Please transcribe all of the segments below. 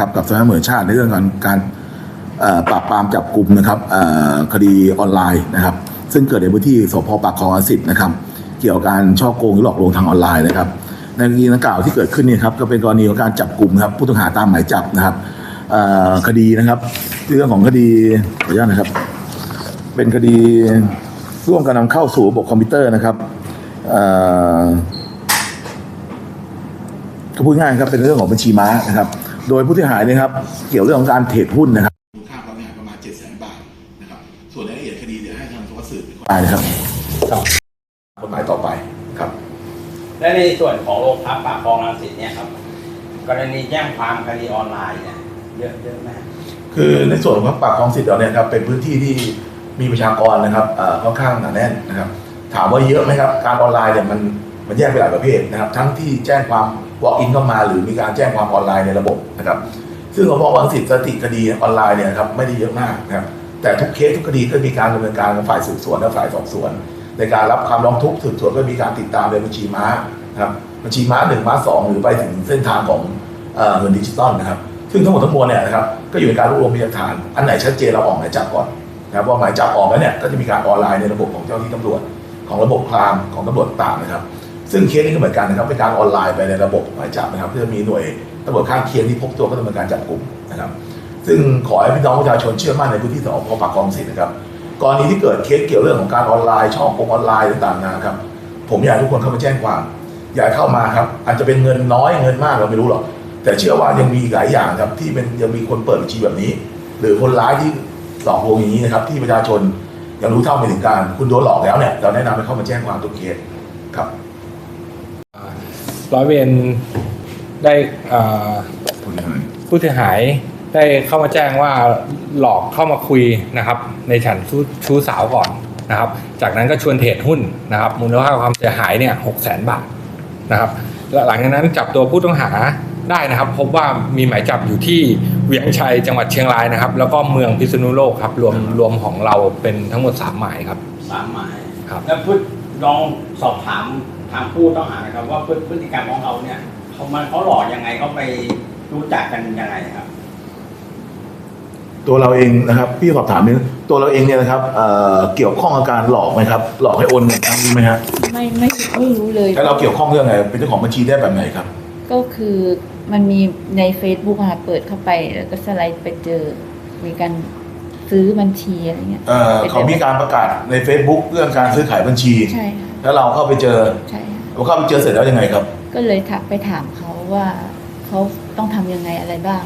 นะครับกับสำนักงานตำรวจแห่งชาติในเรื่องการการปราบปรามจับกลุ่มนะครับคดีออนไลน์นะครับ ซึ่งเกิดในพื้นที่สพปากคลองสิทธิ์นะครับ เกี่ยวกับการช่อโกงหรือหลอกลวงทางออนไลน์นะครับ ในกรณีดังกล่าวที่เกิดขึ้นเนี่ยครับก็เป็นกรณีของการจับกลุ่มครับผู้ต้องหาตามหมายจับนะครับคดีนะครับ เรื่องของคดีขออนุญาตนะครับ เป็นคดีร่วมกันนำเข้าสู่ระบบคอมพิวเตอร์นะครับก็พูดง่ายครับเป็นเรื่องของบัญชีม้านะครับ โดยผู้เสียหายเนะครับ เกี่ยวเรื่องของการเทรดหุ้นนะครับมูลค่าความเสียหายประมาณ7 0 0 0 0 0บาทนะครับ ส่วนรายละเอียดคดีเดี๋ยวให้ทางสวัสดิ์สืบไปนะครับกฎหมายต่อไปครับ และในส่วนของโรงพักปากคลองรังสิตเนี่ยครับ กรณีแจ้งความคดีออนไลน์เนี่ยเยอะเยอะมากคือในส่วนของปากคลองสิทธิ์เราเนี่ยครับเป็นพื้นที่ที่มีประชากรนะครับเอ่อค่อนข้างหนาแน่นนะครับ ถามว่าเยอะไหมครับ การออนไลน์เนี่ยมัน มันแยกเป็นหลายประเภทนะครับ ทั้งที่แจ้งความ walk in เข้ามา หรือมีการแจ้งความออนไลน์ในระบบนะครับ ซึ่งของบางสิทธิ์สติคดีออนไลน์เนี่ยครับไม่ได้เยอะมากนะครับแต่ทุกเคสทุกคดีก็มีการดำเนินการของฝ่ายสืบสวนและฝ่ายสอบสวน ในการรับคำร้องทุกข์สืบสวนก็มีการติดตามโดยบัญชีม้านะครับบัญชีม้าหนึ่งม้าสองหรือไปถึงเส้นทางของเงินดิจิตอลนะครับ ซึ่งทั้งหมดทั้งมวลเนี่ยนะครับก็อยู่ในการรวบรวมพยานฐาน อันไหนชัดเจนเราออกหมายจับก่อนนะครับพอหมายจับออกแล้วเนี่ยก็จะมีการออนไลน์ในระบบของเจ้าหน้าที่ตำรวจ ของระบบคลามของตำรวจต่างนะครับ ซึ่งเคสนี้ก็เหมือนกันนะครับเป็นการออนไลน์ไปในระบบหมายจับนะครับเพื่อมีหน่วยตำรวจข้างเคียงที่พบตัวก็ดำเนินการจับกลุ่มนะครับ ซึ่งขอให้พี่น้องประชาชนเชื่อมั่นในพื้นที่สพปากคลองสิทธิ์นะครับกรณีที่เกิดเคสเกี่ยวเรื่องของการออนไลน์ช่องโกงออนไลน์ต่างๆนะครับ ผมอยากให้ทุกคนเข้ามาแจ้งความ อยากเข้ามาครับ อาจจะเป็นเงินน้อยเงินมากเราไม่รู้หรอกแต่เชื่อว่ายังมีหลายอย่างครับที่เป็นยังมีคนเปิดบัญชีแบบนี้ หรือคนร้ายที่หลอกลวงอย่างนี้นะครับ ที่ประชาชนยังรู้เท่าไม่ถึงการ คุณโดนหลอกแล้วเนี่ยเราแนะนำให้เข้ามาแจ้งความทุกเคสครับ ร้อยเวรได้เอ่อผู้เสียหายได้เข้ามาแจ้งว่าหลอกเข้ามาคุยนะครับ ในฉันชู้ชู้สาวก่อนนะครับ จากนั้นก็ชวนเทรดหุ้นนะครับมูลค่าความเสียหายเนี่ยหกแสนบาทนะครับและหลังจากนั้นจับตัวผู้ต้องหาได้นะครับ พบว่ามีหมายจับอยู่ที่เวียงชัยจังหวัดเชียงรายนะครับ แล้วก็เมืองพิษณุโลกครับรวมรวมของเราเป็นทั้งหมดสามหมายครับสามหมายครับแล้วพูดลองสอบถาม ทางผู้ต้องหานะครับ ว่าพฤพฤติกรรมของเขาเนี่ยเขามันเขาหลอกยังไงเขาไปรู้จักกันยังไงครับ ตัวเราเองนะครับ พี่สอบถามนิดนึงตัวเราเองเนี่ยนะครับเอ่อเกี่ยวข้องกับการหลอกไหมครับ หลอกให้โอนเงินครั้งนี้ไหมครับไม่ไม่ไม่รู้เลย แล้วเราเกี่ยวข้องเรื่องอะไรเป็นเจ้าของบัญชีได้แบบไหนครับ ก็คือมันมีใน Facebook อะค่ะเปิดเข้าไป แล้วก็สไลด์ไปเจอ มีการซื้อบัญชีอะไรเงี้ยเอ่อเขามีการประกาศใน Facebook เรื่องการซื้อขายบัญชี ใช่ค่ะ แล้วเราเข้าไปเจอใช่ค่ะเราเข้าไปเจอเสร็จแล้วยังไงครับ ก็เลยทักไปถามเขาว่าเขาต้องทำยังไงอะไรบ้าง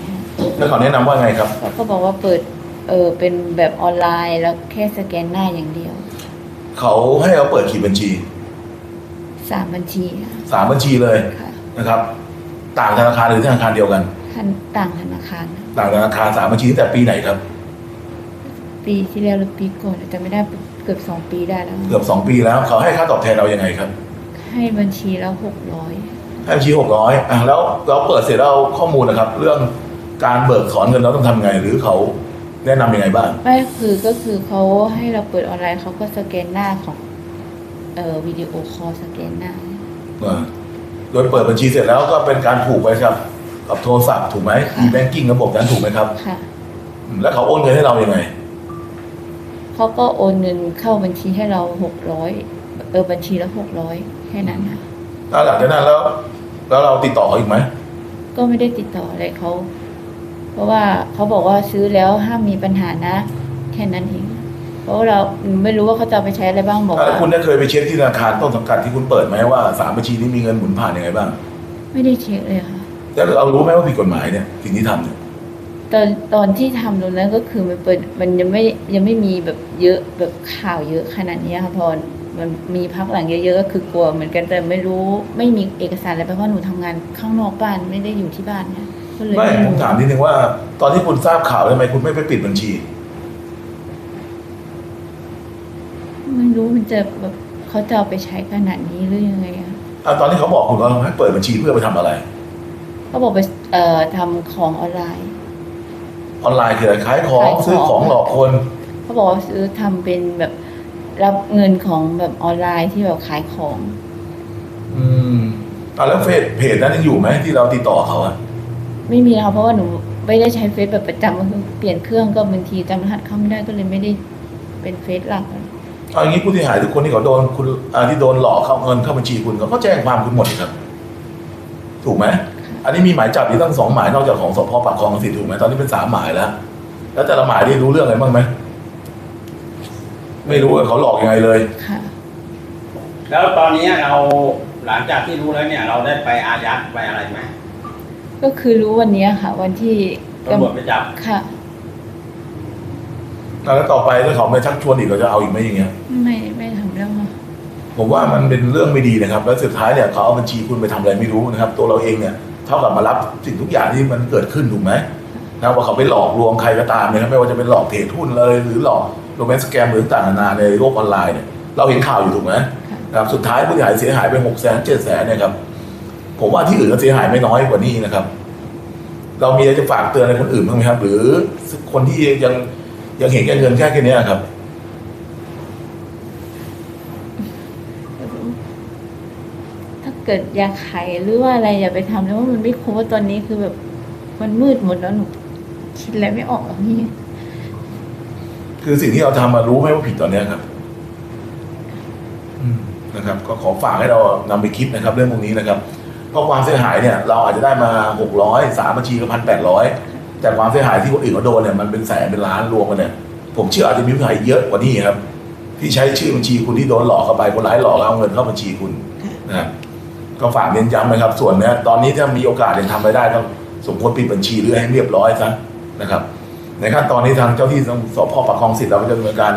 แล้วเขาแนะนำว่าไงครับ เขาก็บอกว่าเปิดเออเป็นแบบออนไลน์แล้วแค่สแกนหน้าอย่างเดียวเขาให้เราเปิดขีดบัญชีสามบัญชีค่ะสามบัญชีเลยค่ะนะครับ ต่างธนาคารหรือธนาคารเดียวกัน ท่านต่างธนาคาร ต่างธนาคารสามบัญชีตั้งแต่ปีไหนครับ ปีที่แล้วหรือปีก่อนแต่ไม่ได้เกือบสองปีได้แล้ว เกือบสองปีแล้วเขาให้ค่าตอบแทนเรายังไงครับ ให้บัญชีแล้วหกร้อยให้บัญชีหกร้อยอะแล้วเราเปิดเสร็จแล้วเอาข้อมูลนะครับ เรื่องการเบิกถอนเงินเราต้องทำยังไงหรือเขาแนะนำยังไงบ้างไม่คือก็คือเขาให้เราเปิดออนไลน์เขาก็สแกนหน้าของเอ่อวิดีโอคอลสแกนหน้าเออโดยเปิดบัญชีเสร็จแล้วก็เป็นการผูกไว้ครับ กับโทรศัพท์ถูกไหมค่ะมีแบงกิ้งระบบนั้นถูกไหมครับค่ะอืมแล้วเขาโอนเงินให้เรายัางไง เขาก็โอนเงินเข้าบัญชีให้เราหกร้อยเออบัญชีละหกร้อยแค่นั้นค่ะแล้วหลังจากนั้นแล้ว แล้วเราติดต่อเขาอีกไหมก็ไม่ได้ติดต่ออะไรเขาเพราะว่าเขาบอกว่าซื้อแล้วห้ามมีปัญหานะ แค่นั้นเองเพราะว่าเราไม่รู้ว่าเขาจะเอาไปใช้อะไรบ้างบอกแล้วว่าคุณได้เคยไปเช็คที่ธนาคารต้นสังกัดที่คุณเปิดไหมว่าสามบัญชีนี้มีเงินหมุนผ่านยังไงบ้างไม่ได้เช็คเลยค่ะ แล้วเรารู้ไหมว่าผิดกฎหมายเนี่ยสิ่งที่ทำเนี่ย ตอนตอนที่ทำตรงนั้นก็คือมันเปิดมันยังไม่ยังไม่มีแบบเยอะแบบข่าวเยอะขนาดนี้ค่ะพอมันมีพักหลังเยอะๆก็คือกลัวเหมือนกันแต่ไม่รู้ไม่มีเอกสารอะไรเพราะว่าหนูทำงานข้างนอกบ้านไม่ได้อยู่ที่บ้านเนี่ยก็เลยไม่ไม่ผมรู้ถามนิดนึงว่า ตอนที่คุณทราบข่าวทำไมคุณไม่ไปปิดบัญชีไม่รู้มันจะแบบเขาจะเอาไปใช้ขนาดนี้หรือยังไงอะอะตอนที่เขาบอกคุณว่าให้เปิดบัญชีเพื่อไปทำอะไรเขาบอกไปเอ่อทำของออนไลน์ ออนไลน์คืออะไรขายของขายของ ซื้อของหลอกคน เขาบอกว่าซื้อทำเป็นแบบรับเงินของแบบออนไลน์ที่แบบขายของ อืมอะแล้วเฟซเพจนั้นยังอยู่ไหมที่เราติดต่อเขาอะไม่มีนะคะเพราะว่าหนูไม่ได้ใช้เฟซแบบประจำก็คือเปลี่ยนเครื่องก็บางทีจำรหัสเข้าไม่ได้ก็เลยไม่ได้เป็นเฟซหลัก เอาอย่างนี้ผู้เสียหายทุกคนที่เขาโดนคุณอ่าที่โดนหลอกเข้าเงินเข้าบัญชีคุณเขาก็แจ้งความคุณหมดครับ ถูกไหม อันนี้มีหมายจับอยู่ตั้งสองหมายนอกจากของสพปากคลองสิทธิ์ถูกไหมตอนนี้เป็นสามหมายแล้ว แล้วแต่ละหมายนี่รู้เรื่องอะไรบ้างไหมไม่รู้ว่าเขาหลอกยังไงเลยค่ะแล้วตอนนี้เราหลังจากที่รู้แล้วเนี่ย เราได้ไปอายัดไปอะไรไหมก็คือรู้วันเนี้ยค่ะ วันที่ตำรวจไปจับค่ะแล้วต่อไปถ้าเขาไม่ชักชวนอีกเราจะเอาอีกไหมอย่างเงี้ย ไม่ไม่ทำแล้วค่ะผมว่ามันเป็นเรื่องไม่ดีนะครับ แล้วสุดท้ายเนี่ยเขาเอาบัญชีคุณไปทำอะไรไม่รู้นะครับ ตัวเราเองเนี่ย เท่ากับมารับสิ่งทุกอย่างที่มันเกิดขึ้นถูกไหมนะว่าเขาไปหลอกลวงใครก็ตามเนี่ยไม่ว่าจะเป็นหลอกเทรดหุ้นเลย หรือหลอกโรแมนต์สแกมหรือต่างๆนานาในโลกออนไลน์เนี่ยเราเห็นข่าวอยู่ถูกไหมนะครับสุดท้ายผู้เสียหายเสียหายไปหกแสนเจ็ดแสนเนี่ยครับผมว่าที่อื่นก็เสียหายไม่น้อยกว่านี้นะครับ เรามีอะไรจะฝากเตือนอะไรคนอื่นบ้างไหมครับ หรือคนที่ยังยังเห็นแก่เงินแค่แค่เนี้ยครับ ถ้า เกิดอยากขายหรือว่าอะไรอย่าไปทำแล้วว่ามันไม่คุ้มว่าตอนนี้คือแบบ มันมืดหมดแล้วหนูคิดอะไรไม่ออกแล้วพี่คือสิ่งที่เราทำมารู้ไหมว่าผิดตอนเนี้ยครับนะครับ ก็ขอฝากให้เรานำไปคิดนะครับ เรื่องพวกนี้นะครับเพราะความเสียหายเนี่ย เราอาจจะได้มาหกร้อยสามบัญชีก็พันแปดร้อยแต่ความเสียหายที่คนอื่นเขาโดนเนี่ยมันเป็นแสนเป็นล้านรวมกันเนี่ย ผมเชื่ออาจจะมีผู้เสียหายเยอะกว่านี้ครับ ที่ใช้ชื่อบัญชีคุณที่โดนหลอกเข้าไปคนร้ายหลอกแล้วเอาเงินเข้าบัญชีคุณนะครับ ก็ฝากเน้นย้ำนะครับ ส่วนเนี้ยตอนนี้ถ้ามีโอกาสยังทำไปได้ต้องสมควรปิดบัญชีหรือให้เรียบร้อยซะนะครับ ในขั้นตอนนี้ทางเจ้าที่สพปากคลองสิทธิ์เราก็จะดำเนินการ